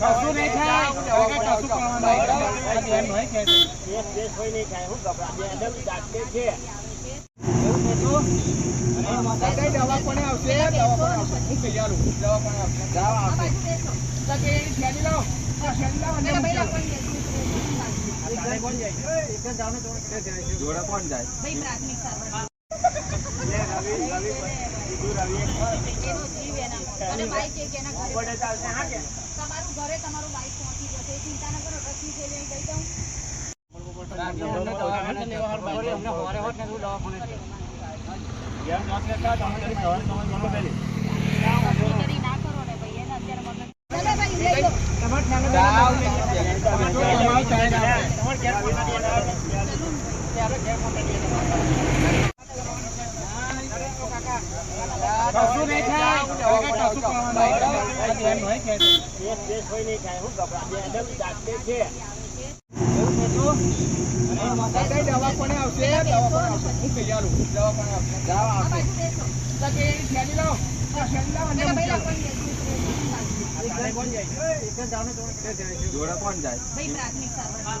કશું નહીં થાય કશું કરવાનું દવાખાને આવશે દવાખાને આવશે હું કહી આલું દવાખાને આવશે દવા આવશે જોડે કોણ જાય? તમારું ઘરે તમારું બાઈક પહોંચી જશે. ચિંતા ના કરો રસની થેલી અહીં દઈ દઉં. ચોરી ના કરો ને ભાઈ એને અત્યારે મગજ દાદા ભાઈ લઈ લો તમારું ચાય ના આવે. કશું નહીં થાય કશું કરવાનું દવાખાને આવશે દવાખાને આવશે હું કહી આલું દવાખાને આવશે દવા આ આવશે બાજુ બેસો તો કે એની થેલી લાવો આ થેલી લાવો અને દાદા મૂકી ભાઈ આલો. લોકોને જોડે કોણ જાય